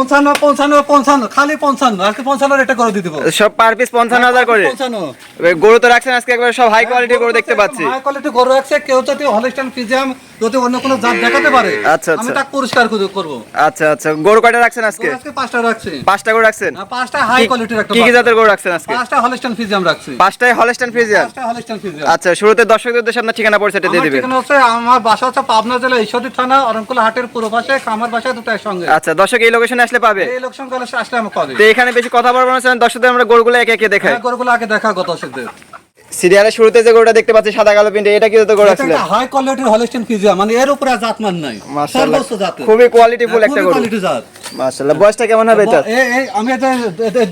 পঞ্চান্ন পঞ্চান্ন পঞ্চান্ন খালি পঞ্চান্ন আজকে পঞ্চান্ন রেটে করে দিয়ে দেবো। সব পার পিস পঞ্চান্ন হাজার করে। পঞ্চান্ন। এবার গরু তো রাখছেন আজকে একবার সব হাই কোয়ালিটি গরু দেখতে পাচ্ছি। হাই কোয়ালিটি গরু রাখছে কেউ যদি হলিস্টান ফিজিয়াম যদি অন্য কোনো জাত দেখাতে পারে আচ্ছা, আমি আচ্ছা। তাকে পুরস্কার করে- করব। আচ্ছা আচ্ছা। গরু কয়টা রাখছেন আজকে? আজকে পাঁচটা রাখছি। পাঁচটা গরু রাখছেন? না, পাঁচটা হাই কি- কোয়ালিটির একটা কি কি জাতের গরু রাখছেন আজকে? পাঁচটা হলিস্টান ফিজিয়াম রাখছি। হলস্টাইন ফ্রিজিয়ান পাঁচটা হলিস্টান ফিজিয়াম আচ্ছা শুরুতে দর্শকদের উদ্দেশ্যে আপনার ঠিকানা পরিচয়টা দিয়ে আমার দিবেন। ঠিকানা হচ্ছে আমার বাসা হচ্ছে পাবনা জেলা ঈশ্বরদী থানা অরণকুলা হাটের পূর্ব পাশে খামার বাসা দুটো একসঙ্গে। আচ্ছা দর্শক এই লোকেশনে আসলে পাবে? এই কলে আসলে আমি কবে তো এখানে বেশি কথা বলব না দর্শকদের আমরা গরুগুলো একে একে দেখাই। হ্যাঁ গরুগুলো আগে দেখা গত দর্শকদের। সিরিয়ালের শুরুতে যে গরুটা দেখতে পাচ্ছি সাদা কালো প্রিন্টে এটা কি তো গরু ছিল হাই কোয়ালিটির হলিস্টান ফিজিয়াম মানে এর উপরে জাত মান নাই। মাশাআল্লাহ। সর্বোচ্চ জাত। খুবই কোয়ালিটিফুল একটা গোড়া গরু। quality জাত। মাশাআল্লাহ। বয়সটা কেমন হবে এটা এই এই আমি এটা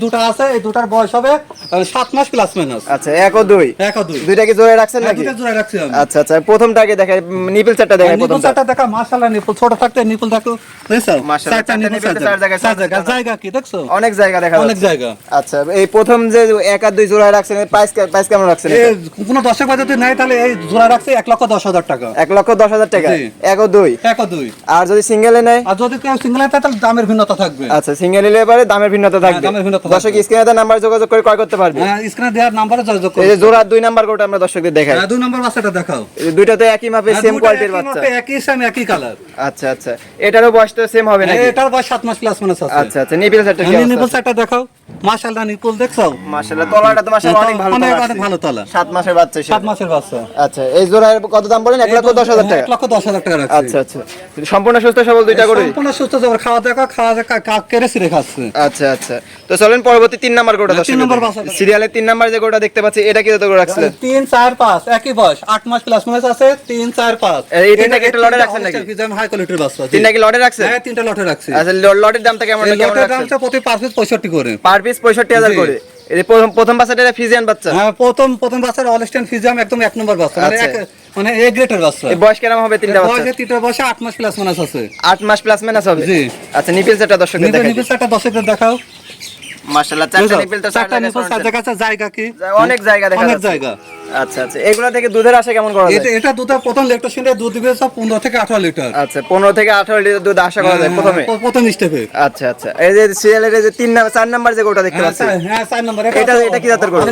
দুটো আছে এই দুটার বয়স হবে আহ, সাত মাস প্লাস মাইনাস আচ্ছা এক ও দুই? এক আর দুই। দুইটা কি রাখছেন হ্যাঁ, নাকি? দুটো জোড়া রাখছি আমি। আচ্ছা আচ্ছা প্রথমটাকে দেখাই নিপিল চারটা দেখাই নিপুল প্রথমটা। চারটা দেখা মাশাআল্লাহ নিপুল ছোট থাকতে নিপুল থাকো দেখছ? মাশাআল্লাহ, চারটা নিপুল চার চার জায়গায়, জায়গা চার জায়গা জায়গা কি দেখছ? অনেক জায়গা দেখা অনেক জায়গা। আচ্ছা এই প্রথম যে এক আর দুই জোড়া রাখছেন প্রাইস প্রাইস কেমন রাখছেন কোনো দর্শক যদি নেয় তাহলে এই জোড়া রাখছি এক লক্ষ দশ হাজার টাকা। এক লক্ষ দশ হাজার টাকা। এক ও দুই? এক আর দুই। আর যদি সিঙ্গেলে নেয়? আর যদি কেউ সিঙ্গেল হয় তাহলে দামের ভিন্নতা থাকবে। আচ্ছা সিঙ্গেল নিলে এবারে দামের ভিন্নতা থাকবে। দামের ভিন্নতা দর্শক থাকবে। স্ক্রিনে নাম্বার যোগাযোগ করে ক্রয় করতে পারবে। হ্যাঁ স্ক্রিনে দেওয়ার নাম্বারে যোগাযোগ এই যে জোড়া দুই নাম্বার কোটা আমরা দর্শকদের দেখাই। হ্যাঁ, দুই নম্বর বাচ্চাটা দেখাও। এই দুইটাতে একই মাপে হ্যাঁ, সেম কোয়ালিটির বাচ্চা। একই সেম একই কালার আচ্ছা আচ্ছা। এটারও বয়স তো সেম হবে নাকি? এটার বয়স সাত মাস প্লাস মাইনাস আছে। আচ্ছা আচ্ছা। নিপিল সেটটা কি হ্যাঁ, অবস্থা? দেখাও। মাশাআল্লাহ নিপুল দেখছ? মাশাআল্লাহ তলাটা তো মাশাআল্লাহ অনেক ভালো অনেক অনেক ভালো তলা। সাত মাসের বাচ্চা সে মাসের বাচ্চা। আচ্ছা এই জোড়ার কত দাম বলেন? লক্ষ দশ হাজার টাকা। লক্ষ হাজার টাকা রাখছি। আচ্ছা আচ্ছা। সম্পূর্ণ সুস্থ সবল দুইটা করে সম্পূর্ণ সুস্থ যাবে খাওয়া দাওয়া খাওয়া দাওয়া কেড়ে খাচ্ছে। আচ্ছা আচ্ছা। তো চলেন পরবর্তী তিন নাম্বার গোটা হ্যাঁ, তিন নম্বর বাচ্চাটা। সিরিয়ালের তিন নাম্বার যে গোটা দেখতে পাচ্ছি এটা কি করে রাখছিলেন তিন চার পাঁচ একই বয়স আট মাস প্লাস মাইনাস আছে তিন চার পাঁচ। এই তিনটা কি লটে রাখছেন নাকি? হাই কোয়ালিটির বাচ্চা জি। তিনটা কি লটে রাখছেন? হ্যাঁ তিনটা লটে রাখছি। আচ্ছা লটের দামটা কেমন এই লটের দামটা প্রতি পার পিস পঁয়ষট্টি করে। পার পিস পঁয়ষট্টি হাজার জি। করে। এই প্রথম প্রথম বাচ্চাটা এটা ফিজিয়ান বাচ্চা? হ্যাঁ প্রথম প্রথম বাচ্চার অলস্টেন ফিজিয়াম একদম এক নম্বর বাচ্চা। মানে আচ্ছা। মানে এ গ্রেটের বাচ্চা। এই বয়স কেমন হবে তিনটা বাচ্চা বয়সে তিনটা বয়সে আট মাস প্লাস মাইনাস আছে। আট মাস প্লাস মাইনাস হবে? জি। আচ্ছা নিপিল দর্শকদের নিপেল নিপেল চারটা দেখাও। মাশাআল্লাহ চারটা বুঝছ? তো চারটা চারটা নিপেল চার জায়গা জায়গা কি? অনেক জায়গা দেখা অনেক জায়গা। আচ্ছা আচ্ছা এগুলা থেকে দুধের আশা কেমন করা এটা যায়? এটা দুধ প্রথম লেকটোসিনে দুধ দিবে সব পনেরো থেকে আঠারো লিটার। আচ্ছা পনেরো থেকে আঠারো লিটার দুধ আশা করা যায় প্রথমে? হ্যাঁ, প্রথম স্টেপে। আচ্ছা আচ্ছা এই যে সিরিয়ালের যে তিন নাম্বার চার নাম্বার যে গোটা দেখতে পাচ্ছি। হ্যাঁ চার নম্বর এটা- এটা কি জাতের গরু? বাচ্চা।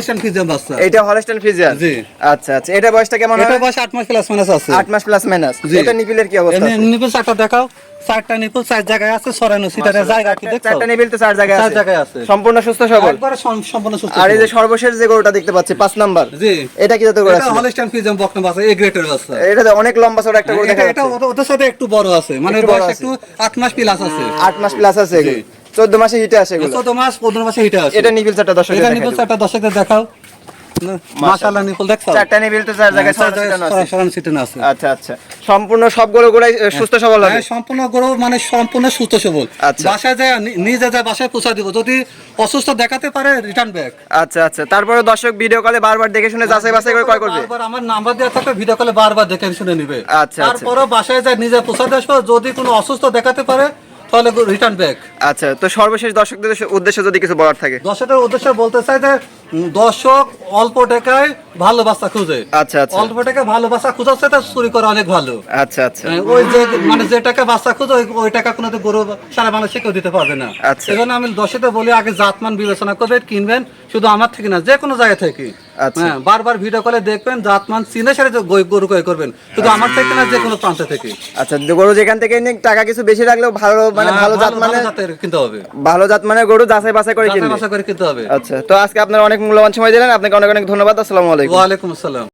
হলস্টাইন জি। আচ্ছা আচ্ছা এটা বয়সটা কেমন এটা বয়স আট মাস প্লাস মাইনাস আছে। আট মাস প্লাস মাইনাস। এটা নিপিলের কি অবস্থা? চারটা দেখাও। চারটা নিপল চার জায়গায় আছে সরানো সিটারের জায়গা কি দেখছ? চারটা নিপিল তো চার জায়গায় আছে। জায়গায় আছে। সম্পূর্ণ সুস্থ সবল। একবারে সম্পূর্ণ সুস্থ আর এই যে সর্বশেষ যে গরুটা দেখতে পাচ্ছি পাঁচ নাম্বার জি। এটা কি জাতের গরু এটা আছে? হলস্টেন বকনা বাচ্চা এ গ্রেটের বাচ্চা। এটা তো অনেক লম্বা চড়া একটা গরু দেখা এটা- এটা ওদের- ওদের সাথে একটু বড় আছে মানে বয়স একটু আট মাস প্লাস আছে। আট মাস প্লাস আছে চোদ্দ মাসে হিটে আসে চোদ্দ মাস পনেরো মাসে হিটে আছে। এটা নিপিল চারটা দর্শক এটা নিপল চারটা দশকে দেখাও। মাশাআল্লাহ। নিপল দেখছ? চারটা নিপিল তো চার জায়গায় আছে। আচ্ছা আচ্ছা। সম্পূর্ণ সব গরু গুলাই সুস্থ সবল হবে? হ্যাঁ, সম্পূর্ণ গরু মানে সম্পূর্ণ সুস্থ সবল। আচ্ছা। বাসায় যায় নিজে যায় বাসায় পৌঁছা দিব। যদি অসুস্থ দেখাতে পারে রিটার্ন ব্যাক আচ্ছা আচ্ছা। তারপরে দর্শক ভিডিও কলে বারবার দেখে শুনে যাচাই বাছাই করে কয় করবে? বারবার আমার নাম্বার দেওয়া থাকবে ভিডিও কলে বারবার দেখে শুনে নেবে। আচ্ছা, আচ্ছা। তারপরে বাসায় যায় নিজে পৌঁছা আসব। যদি কোনো অসুস্থ দেখাতে পারে তাহলে রিটার্ন ব্যাক আচ্ছা তো সর্বশেষ দর্শকদের উদ্দেশ্যে যদি কিছু বলার থাকে। দর্শকের উদ্দেশ্যে বলতে চাই যে দর্শক অল্প টাকায় ভালো বাচ্চা খুঁজে। আচ্ছা আচ্ছা। অল্প টাকায় ভালো বাচ্চা খুঁজাচ্ছে তা চুরি করা অনেক ভালো। আচ্ছা আচ্ছা। হ্যাঁ, ওই যে মানে যে টাকা বাচ্চা খুঁজে ওই- টাকা কোনো গরু সারা বাংলাদেশে কেউ দিতে পারবে না। আচ্ছা। সেজন্য আমি দর্শকদের বলি আগে জাতমান বিবেচনা করবেন কিনবেন শুধু আমার থেকে না যে কোনো জায়গা থেকে। হ্যাঁ বারবার ভিডিও কলে দেখবেন জাতমান চিনে যে গরু ক্রয় করবেন। শুধু আমার থেকে না যে কোনো প্রান্ত থেকে আচ্ছা গরু যেখান থেকে টাকা কিছু বেশি রাখলেও ভালো মানে হ্যাঁ, ভালো জাত মানে কিনতে হবে। ভালো জাত মানে গরু যাচাই বাছাই করে যাচাই বাছাই করে কিনতে হবে। আচ্ছা তো আজকে আপনার অনেক মূল্যবান সময় দিলেন। আপনাকে অনেক অনেক ধন্যবাদ। আসসালামু আলাইকুম। ওয়ালাইকুম আসসালাম।